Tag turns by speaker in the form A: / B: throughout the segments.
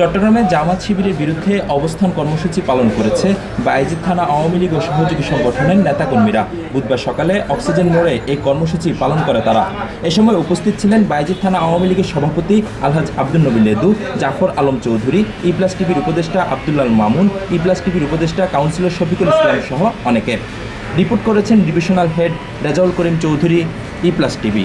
A: চট্টগ্রামে জামাত শিবিরের বিরুদ্ধে অবস্থান কর্মসূচি পালন করেছে বাইজিদ থানা আওয়ামী লীগ ও সহযোগী সংগঠনের নেতাকর্মীরা। বুধবার সকালে অক্সিজেন মোড়ে এই কর্মসূচি পালন করে তারা। এ সময় উপস্থিত ছিলেন বাইজিদ থানা আওয়ামী লীগের সভাপতি আলহাজ আব্দুল নবী লেদু, জাফর আলম চৌধুরী ইপ্লাস টিভির উপদেষ্টা আবদুল্লাল মামুন ইপ্লাস টিভির উপদেষ্টা কাউন্সিলর শফিকুল ইসলাম সহ অনেকে। রিপোর্ট করেছেন ডিভিশনাল হেড রেজাউল করিম চৌধুরী ই প্লাস টিভি।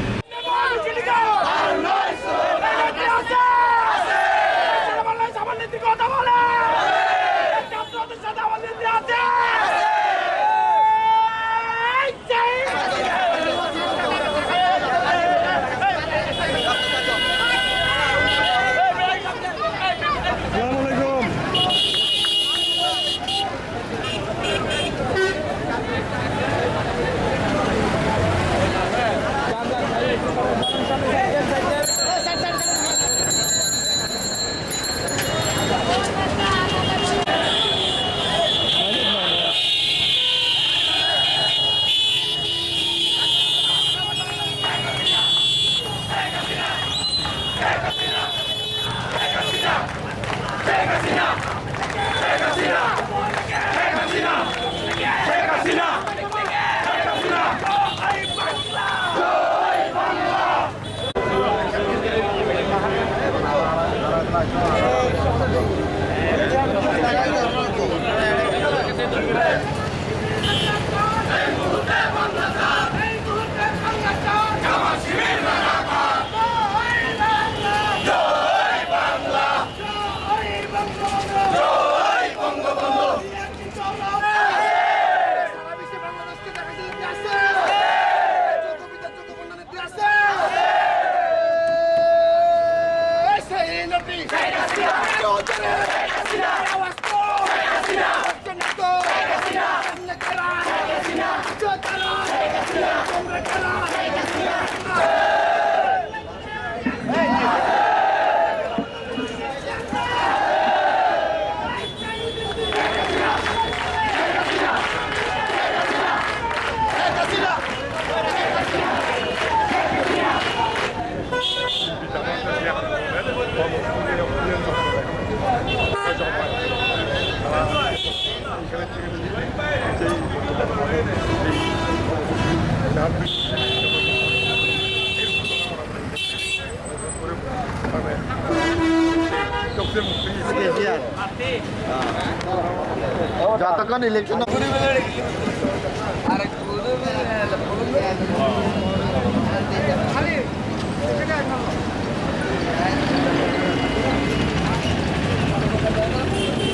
B: যতক্ষণ ইলেকশন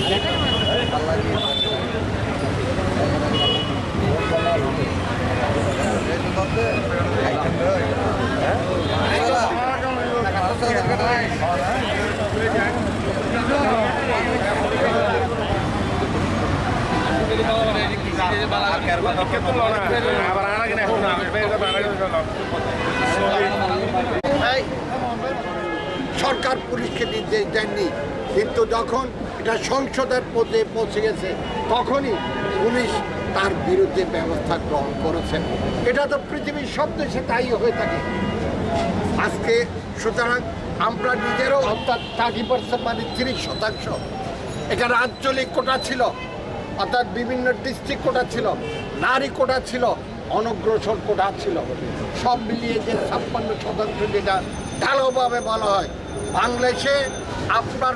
C: এই সরকার পুলিশকে নির্দেশ দেননি। কিন্তু যখন এটা সংসদের মধ্যে পৌঁছে গেছে, তখনই পুলিশ তার বিরুদ্ধে ব্যবস্থা গ্রহণ করেছেন এটা তো পৃথিবীর সব দেশে তাই হয়ে থাকে। আজকে সুতরাং আমরা নিজেরও অর্থাৎ থার্টি পার্সেন্ট মানে তিরিশ শতাংশ। এখানে আঞ্চলিক কোটা ছিল, অর্থাৎ বিভিন্ন ডিস্ট্রিক্ট কোটা ছিল, নারী কোটা ছিল অনগ্রসর কোটা ছিল। সব মিলিয়ে যে ছাপ্পান্ন শতাংশ যেটা ঢালোভাবে বলা হয়, বাংলাদেশে আপনার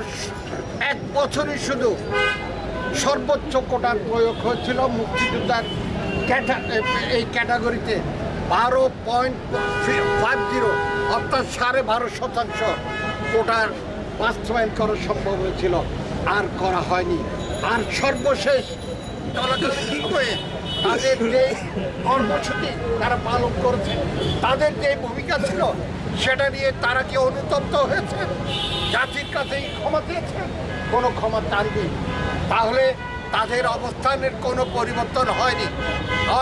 C: এক বছরই শুধু সর্বোচ্চ কোটার প্রয়োগ হয়েছিল মুক্তিযোদ্ধার এই ক্যাটাগরিতে। বারো পয়েন্ট ফাইভ জিরো, অর্থাৎ সাড়ে বারো শতাংশ কোটার বাস্তবায়ন করা সম্ভব হয়েছিল। আর করা হয়নি। আর সর্বশেষ দলগত সময়ে তাদের যে কর্মসূচি তারা পালন করেছে, তাদের যে ভূমিকা ছিল, সেটা নিয়ে তারা কি অনুতপ্ত হয়েছে? জাতির কাছেই ক্ষমা চেয়েছে? কোনো ক্ষমা তার নেই। তাহলে তাদের অবস্থানের কোনো পরিবর্তন হয়নি।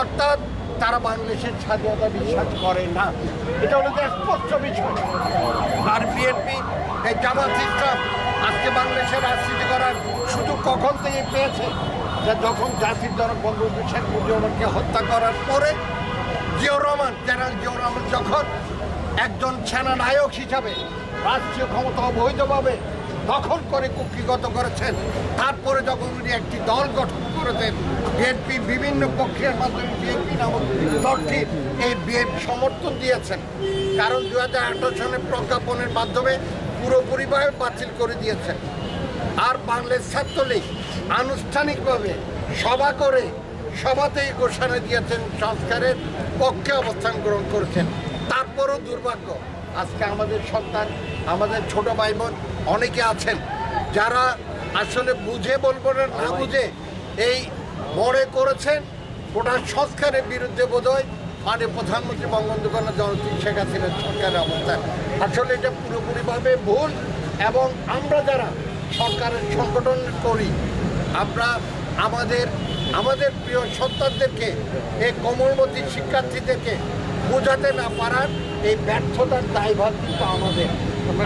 C: অর্থাৎ তারা বাংলাদেশের স্বাধীনতা বিশ্বাস করে না। এটা হলো স্পষ্ট বিষয়। আর বিএনপি এই জামাত ইসলাম আজকে বাংলাদেশের রাজনীতি করার সুযোগ কখন থেকে পেয়েছে? যে যখন জাতির জনক বঙ্গবন্ধু শেখ মুজিবুরকে হত্যা করার পরে জিয়াউর রহমান, জেনারেল জিয়াউর রহমান যখন একজন সেনানায়ক হিসাবে রাষ্ট্রীয় ক্ষমতা অবৈধভাবে দখল করে কুক্ষিগত করেছেন, তারপরে যখন উনি একটি দল গঠন করেছেন বিএনপি বিভিন্ন পক্ষের মাধ্যমে বিএনপি নামক দলটি এই বিএনপি সমর্থন দিয়েছেন। কারণ দু হাজার সনের প্রজ্ঞাপনের মাধ্যমে পুরোপুরিভাবে বাতিল করে দিয়েছেন। আর বাংলাদেশ ছাত্রলীগ আনুষ্ঠানিকভাবে সভা করে সভাতেই ঘোষণা দিয়েছেন সংস্কারের পক্ষে অবস্থান গ্রহণ করেছেন। তারপরও দুর্ভাগ্য, আজকে আমাদের সন্তান, আমাদের ছোট ভাই বোন অনেকে আছেন যারা আসলে বুঝে বলব না বুঝে এই মনে করেছেন, ওটা সংস্কারের বিরুদ্ধে বোধহয় মানে প্রধানমন্ত্রী বঙ্গবন্ধু কন্যা জনতা শেখ হাসিনার সরকারের অবস্থান। আসলে এটা পুরোপুরিভাবে ভুল এবং আমরা যারা সরকারের সংগঠন করি আমরা আমাদের আমাদের প্রিয় সন্তানদেরকে এই কোমলমতি শিক্ষার্থীদেরকে বোঝাতে না পারার এই ব্যর্থতার দায়ভার কিন্তু আমাদের।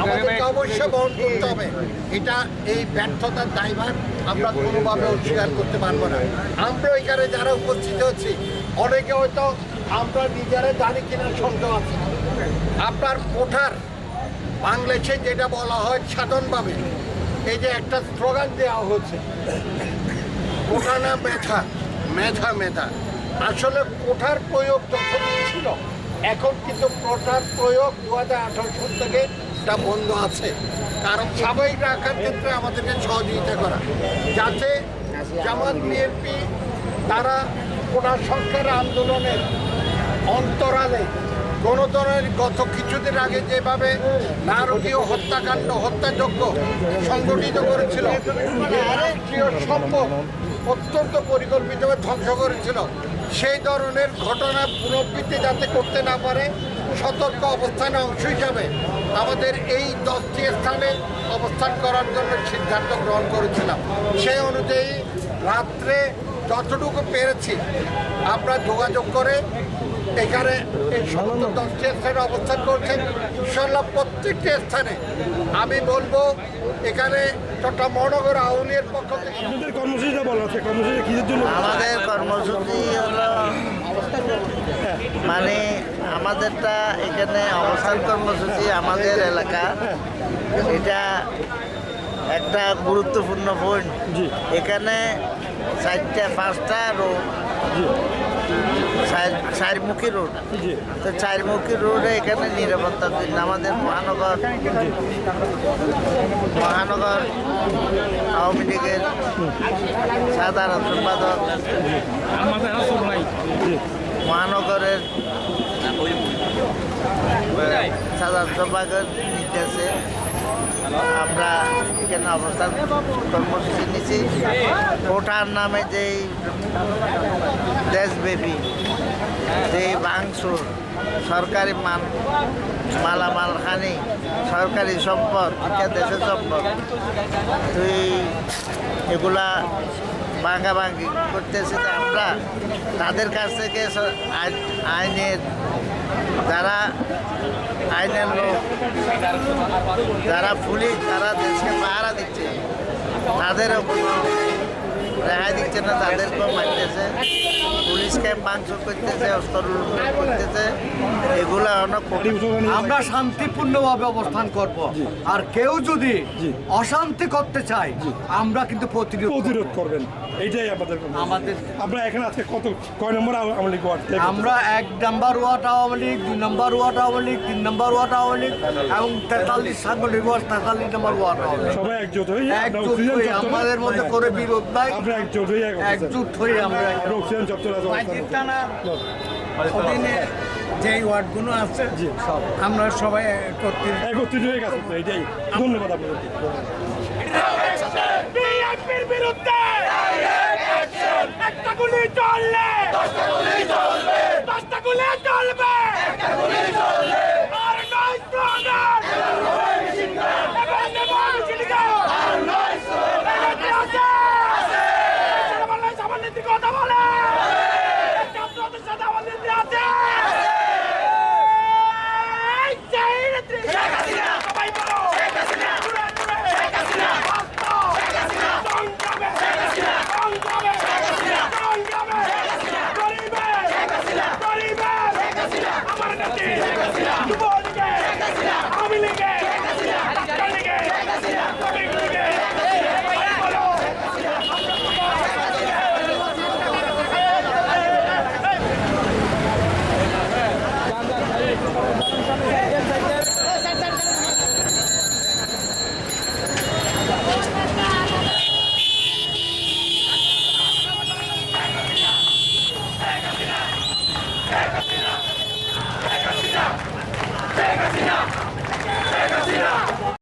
C: আমাদেরকে অবশ্যই বহন করতে হবে। এটা এই ব্যর্থতার দায়ভার আমরা কোনোভাবে অস্বীকার করতে পারব না। আমরা এখানে যারা উপস্থিত হচ্ছি অনেকে হয়তো আমরা নিজেরা জানি কিনা সন্দেহ আছে। আপনার কোঠার বাংলাদেশে যেটা বলা হয় সাধারণভাবে এই যে একটা স্লোগান দেওয়া হচ্ছে। কোঠা না মেধা মেধা মেধা। আসলে কোঠার প্রয়োগ যখন ছিল, এখন কিন্তু কোঠার প্রয়োগ দু হাজার আঠারো সাল থেকে এটা বন্ধ আছে। কারণ স্বাভাবিক রাখার ক্ষেত্রে আমাদেরকে সহযোগিতা করা। যাতে জামাত, বিএনপি তারা কোটা সরকার আন্দোলনের অন্তরালে ধরনের গত কিছুদিন আগে যেভাবে নারকীয় হত্যাকাণ্ড হত্যাযজ্ঞ সংগঠিত করেছিল অত্যন্ত পরিকল্পিতভাবে ধ্বংস করেছিল, সেই ধরনের ঘটনা পুনরাবৃত্তি যাতে করতে না পারে, সতর্ক অবস্থানে অংশ হিসাবে আমাদের এই দশটি স্থানে অবস্থান করার জন্য সিদ্ধান্ত গ্রহণ করেছিলাম। সেই অনুযায়ী রাত্রে যতটুকু পেরেছি আমরা যোগাযোগ করে এখানে এই সমস্ত দশটি স্থানে অবস্থান করছেন। ইনশাল্লাহ প্রত্যেকটি স্থানে আমি বলব এখানে চট্টগ্রাম মহানগর আউলিয়ার পক্ষ থেকে
B: আপনাদের কর্মসূচিটা বলা আছে কর্মসূচি কিসের জন্য?
D: আমাদের কর্মসূচি হলো মানে আমাদেরটা এখানে অবস্থান কর্মসূচি আমাদের এলাকা। এটা একটা গুরুত্বপূর্ণ পয়েন্ট এখানে চারটা পাঁচটা রোড চার- চারমুখী রোড তো চারমুখী রোডে এখানে নিরাপত্তার জন্য আমাদের মহানগর মহানগর আওয়ামী লীগের সাধারণ সম্পাদক। মহানগরের সাধারণ সম্পাদকের নির্দেশে আমরা এখানে অবস্থান কর্মসূচি নিচ্ছি ওটার নামে যেই দেশব্যাপী যেই ভাঙচুর সরকারি মান, মালামাল হানি, সরকারি সম্পদ এটা দেশের সম্পদ তুই এগুলা ভাঙাভাঙি করতেছে আমরা তাদের কাছ থেকে আইন- আইনের যারা আইনের লোক যারা পুলিশ যারা দেশকে পাহারা দিচ্ছে তাদের রেহাই দিচ্ছে না তাদেরকেও মারতেছে। পুলিশকে মাংস করতেছে অস্ত্র করতেছে এগুলো
E: আমরা শান্তিপূর্ণভাবে অবস্থান করব। আর কেউ যদি অশান্তি করতে চায় আমরা কিন্তু প্রতিরোধ করব।
B: প্রতিরোধ করবেন। এইটাই আমাদের
E: আমাদের
B: আমরা এখানে আজকে কত কয় নম্বর আওয়ামী লীগ ওয়ার্ড?
E: আমরা এক নাম্বার ওয়ার্ড আওয়ামী লীগ দুই নম্বর ওয়ার্ড আওয়ামী লীগ তিন নম্বর ওয়ার্ড আওয়ামী লীগ এবং তেতাল্লিশ সাংগঠনিক ওয়ার্ড তেতাল্লিশ নম্বর ওয়ার্ড আওয়ামী লীগ।
B: সবাই একজোট হয়ে
E: একজুট হয়ে আমাদের মধ্যে করে বিরোধ নাই।
B: আমরা একজোট হয়ে এক অবস্থানে।
E: হয়ে আমরা
B: আমরা অক্সিজেন চত্বরে আজ অবস্থান
F: অধীনে যেই ওয়ার্ডগুলো আছে আমরা সবাই একত্রিত।
B: একত্রিত হয়ে গেছে এটাই। ধন্যবাদ আপনাদেরকে।
G: বিএনপির বিরুদ্ধে একটা গুলি চললে দশটা গুলি চলবে। দশটা গুলি চলবে।